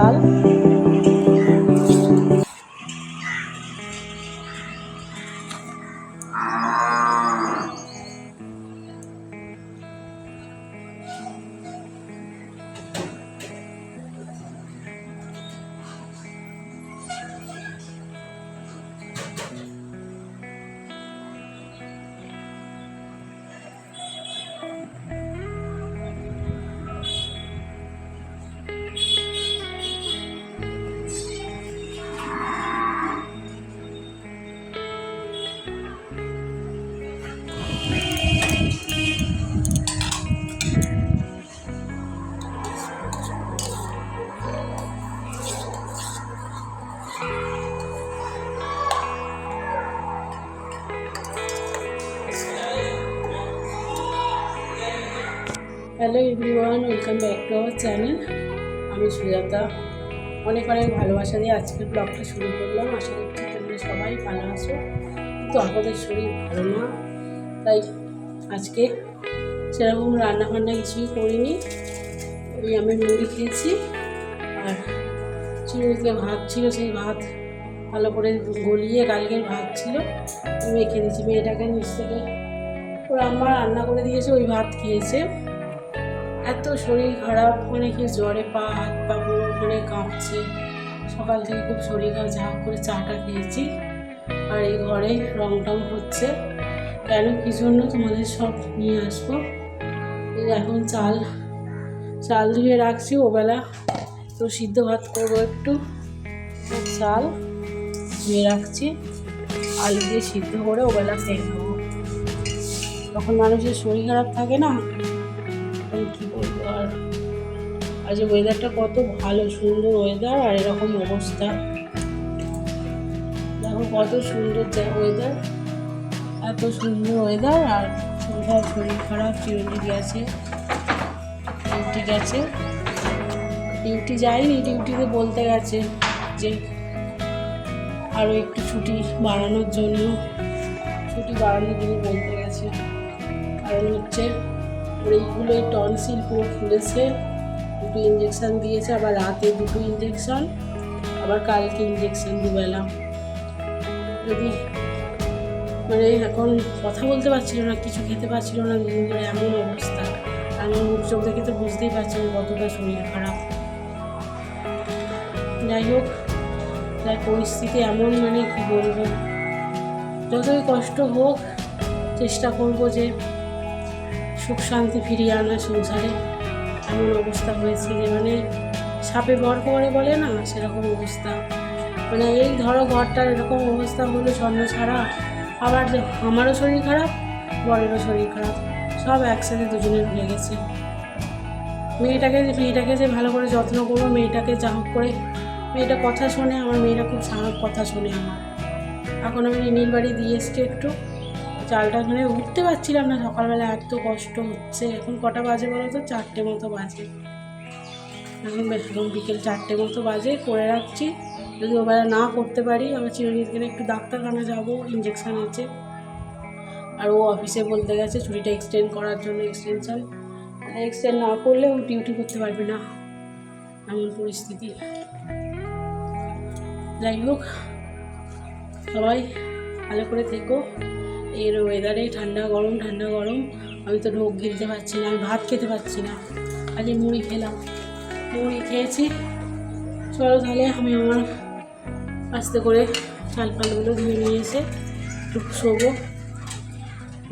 চাল hello everyone welcome back to our channel আমি সুজাতা। অনেক অনেক ভালোবাসা দিয়ে আজকের ব্লগটা শুরু করলাম। আশা করছি তোমরা সবাই ভালো আছো। কিন্তু আমাদের শরীর ভালো না, তাই আজকে সেরকম রান্না বান্না কিছুই করিনি। ওই আমি মুড়ি খেয়েছি। আর চিড়িতে ভাত ছিল, সেই ভাত ভালো করে গলিয়ে কালকের ভাত ছিল মেখে দিয়েছি। মেয়েটাকে নিচ থেকে ওরা আমার রান্না করে দিয়েছে, ওই ভাত খেয়েছে। এত শরীর খারাপ মানে কি জ্বরে পা, হাত পা পুরো মানে কাঁপছে। সকাল থেকে খুব শরীর খারাপ, ঝাঁক করে চাটা খেয়েছি। আর এই ঘরে রং টং হচ্ছে। কেন, কী জন্য তোমাদের সব নিয়ে আসব? এখন চাল চাল ধুয়ে রাখছি ওবেলা। তো সিদ্ধ ভাত করব একটু। চাল ধুয়ে রাখছি। আলু দিয়ে সিদ্ধ করে ওবেলা খেয়ে নেব তখন মানুষের শরীর খারাপ থাকে না কী বলব আর? আজ ওয়েদারটা কত ভালো, সুন্দর ওয়েদার আর এরকম অবস্থা। দেখো কত সুন্দর ওয়েদার এত সুন্দর ওয়েদার আর সন্ধ্যায় শরীর খারাপ চিরঞ্জিত গেছে ডিউটি গেছে। ডিউটি যায়নি ডিউটিতে বলতে গেছে যে আরও একটু ছুটি বাড়ানোর জন্য, ছুটি বাড়ানোর জন্য বলতে গেছে। কারণ হচ্ছে ওর এইগুলো এই টনসিল পুরো ফুলেছে, দুটো ইঞ্জেকশান দিয়েছে, আবার রাতে দুটো ইঞ্জেকশান আবার কালকে ইঞ্জেকশান দুবেলা। যদি মানে এখন কথা বলতে পারছিল না, কিছু খেতে পারছিল না দুদিন ধরে এমন অবস্থা। আমার মুখ চোখ দেখে তো বুঝতেই পারছিল কতটা শরীর খারাপ। যাই হোক, তার পরিস্থিতি এমন মানে কি বলব? যতই কষ্ট হোক, চেষ্টা করব যে সুখ শান্তি ফিরিয়ে আনা সংসারে এমন অবস্থা হয়েছে যে মানে সাপে ভর করে বলে না, সেরকম অবস্থা। মানে এই ধরো ঘরটার এরকম অবস্থা হলো স্বর্ণ ছাড়া, আবার আমারও শরীর খারাপ, বরেরও শরীর খারাপ, সব একসাথে দুজনের ভুলে গেছে। মেয়েটাকে যে মেয়েটাকে যে ভালো করে যত্ন করব, মেয়েটাকে যা হোক করে, মেয়েটা কথা শোনে, আমার মেয়েটা খুব সারা কথা শোনে আমার। এখন আমি নীল বাড়ি দিয়ে এসছি একটু। চালটা মানে উঠতে পারছিলাম না। সকালবেলা এত কষ্ট হচ্ছে। এখন কটা বাজে বলো তো? চারটে মতো বাজে। এখন এখন বিকেল চারটে মতো বাজে। করে রাখছি। যদি ওবেলা না করতে পারি আবার চিরঞ্জিতকে একটু ডাক্তারখানা যাব ইঞ্জেকশান আছে। আর ও অফিসে বলতে গেছে ছুটিটা এক্সটেন্ড করার জন্য এক্সটেনশন এক্সটেন্ড না করলে ও ডিউটি করতে পারবে না। এমন পরিস্থিতি। যাই হোক, সবাই ভালো করে থেকো। এর ওয়েদারে ঠান্ডা, গরম ঠান্ডা, গরম। আমি তো ঢোক গিলতে পারছি না, আমি ভাত খেতে পারছি না। আজকে মুড়ি খেলাম। মুড়ি খেয়েছি। চলো তাহলে আমি আমার আস্তে করে চাল ফালগুলো ধুয়ে নিয়ে এসে একটু শোবো।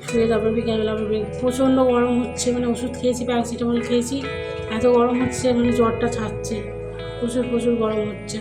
শুয়ে তারপর বিকেলবেলা আবার প্রচণ্ড গরম হচ্ছে মানে ওষুধ খেয়েছি প্যারাসিটামল খেয়েছি। এত গরম হচ্ছে মানে জ্বরটা ছাড়ছে। প্রচুর প্রচুর গরম হচ্ছে।